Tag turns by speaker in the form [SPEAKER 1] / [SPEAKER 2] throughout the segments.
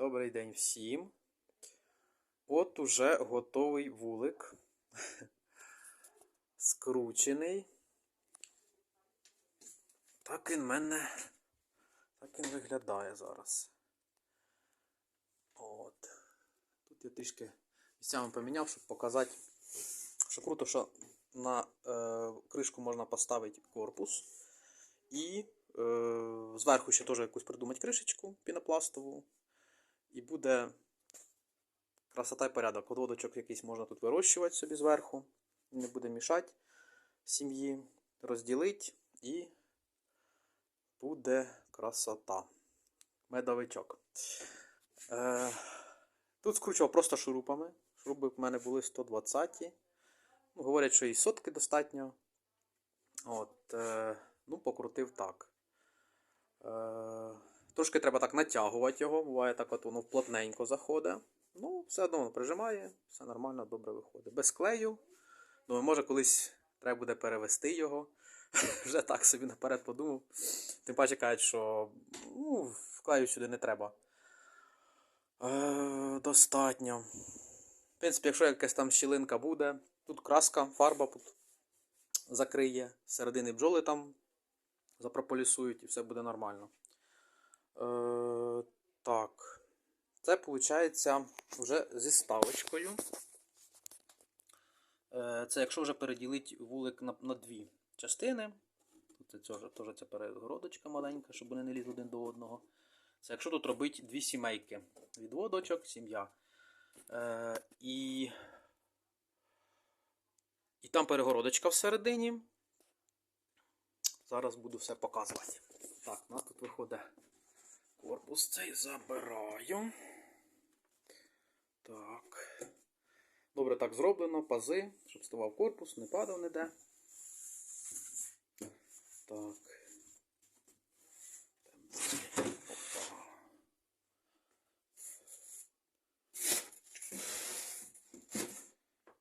[SPEAKER 1] Добрий день всім. От уже готовий вулик. Скручений. Так він мене. Так він виглядає зараз. От. Тут я трішки місцями поміняв, щоб показати, що круто, що на е, кришку можна поставити корпус. І е, зверху ще теж якусь придумати кришечку пінопластову. І буде красота і порядок. Водочок якийсь можна тут вирощувати собі зверху. Не буде мішати сім'ї. Розділить і буде красота. Медовичок. Е, тут скручував просто шурупами. Шуруби в мене були 120. Ну, говорять, що і сотки достатньо. От, е, ну, покрутив так. Е, трошки треба так натягувати його, буває так, от воно плотненько заходить. Ну, все одно воно прижимає, все нормально, добре виходить. Без клею. Думаю, може колись треба буде перевести його. Вже так собі наперед подумав. Тим паче кажуть, що ну, клею сюди не треба. Е, достатньо. В принципі, якщо якась там щілинка буде, тут краска, фарба тут закриє, середини бджоли там запрополісують і все буде нормально. Е, так. Це виходить вже зі ставочкою. Е, це якщо вже переділити вулик на, на дві частини. Це теж, теж ця перегородочка маленька, щоб вони не лізли один до одного. Це якщо тут робити дві сімейки. Відводочок, сім'я. Е, і, і там перегородочка всередині. Зараз буду все показувати. Так, у нас тут виходить корпус цей забираю. Так. Добре, так зроблено, пази, щоб ставав корпус, не падав ніде. Так.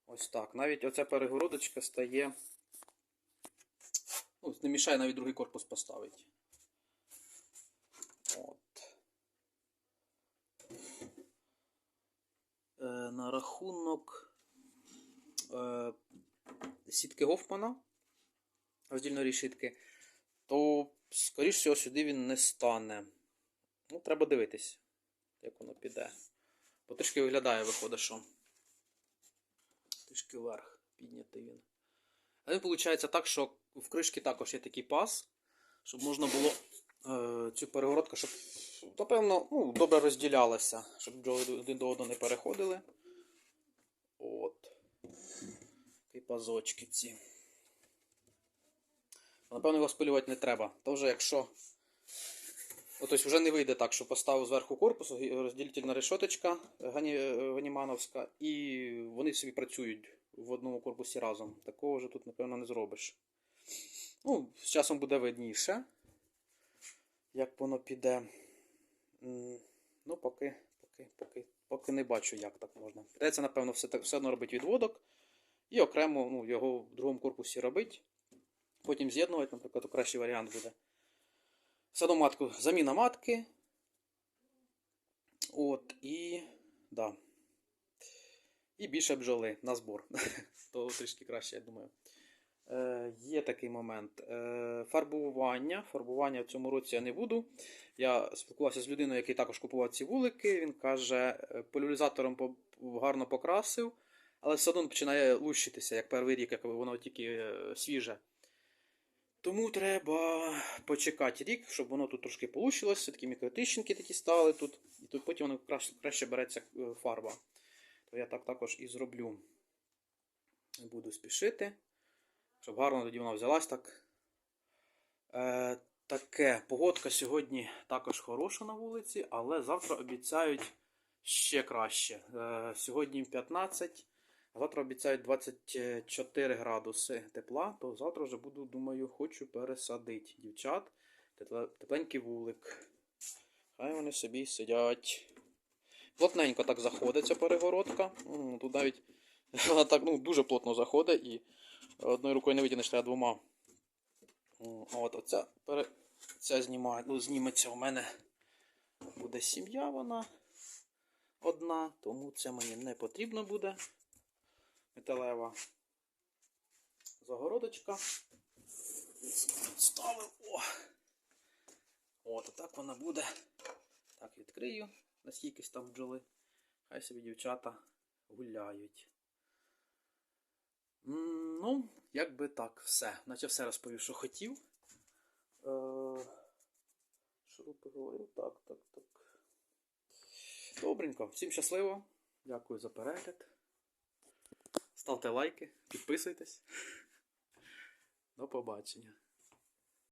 [SPEAKER 1] Ось так. Навіть оця перегородочка стає. Ну, не мішає навіть другий корпус поставити. От. Е, на рахунок е, сітки Гофмана, роздільної решітки, то, скоріш всього, сюди він не стане. Ну, треба дивитись, як воно піде. Бо трішки виглядає, виходить, що трішки вверх піднятий він. Але виходить так, що в кришки також є такий пас, щоб можна було е, цю перегородку, щоб, напевно, ну, добре розділялася, щоб один до одного не переходили. От. Такі пазочки ці. Напевно, його спилювати не треба. То вже якщо. Ось вже не вийде так, що поставив зверху корпус, розділительна решоточка ганімановська, і вони собі працюють в одному корпусі разом. Такого вже тут, напевно, не зробиш. Ну, з часом буде видніше, як воно піде. Ну, поки, поки, поки, поки не бачу, як так можна. Придеться, напевно, все, все одно робити відводок. І окремо ну, його в другому корпусі робити. Потім з'єднувати, наприклад, то кращий варіант буде. Садоматку, заміна матки. От, і. Да. І більше бджоли на збор. То трішки краще, я думаю. Е, є такий момент. Е, фарбування. Фарбування в цьому році я не буду. Я спілкувався з людиною, який також купував ці вулики. Він каже, е, поляризатором гарно покрасив, але все одно починає лущитися, як перший рік, як воно тільки е, свіже. Тому треба почекати рік, щоб воно тут трошки полущилося, такі мікротищинки такі стали тут, і тут потім воно краще, краще береться е, фарба. То я так також і зроблю. Буду спішити, щоб гарно тоді вона взялась так. Е, таке, погодка сьогодні також хороша на вулиці, але завтра обіцяють ще краще. Е, сьогодні 15, а завтра обіцяють 24 градуси тепла, то завтра вже буду, думаю, хочу пересадити дівчат. Тепленький вулик. Хай вони собі сидять. Плотненько так заходить ця перегородка. Тут навіть вона так ну, дуже плотно заходить і одною рукою не витягнеш, треба двома. От, оця пере... ця знімає, ну, зніметься у мене буде сім'я вона. одна, тому це мені не потрібно буде. Металева загородочка. Ставив. О! От, так вона буде. Так, відкрию на стійкість там бджоли. Хай собі дівчата гуляють. Ну, як би так, все. Наче все розповів, що хотів. Е, Шурупи говорив, так, так, так. Добренько, всім щасливо. Дякую за перегляд. Ставте лайки, підписуйтесь. До побачення.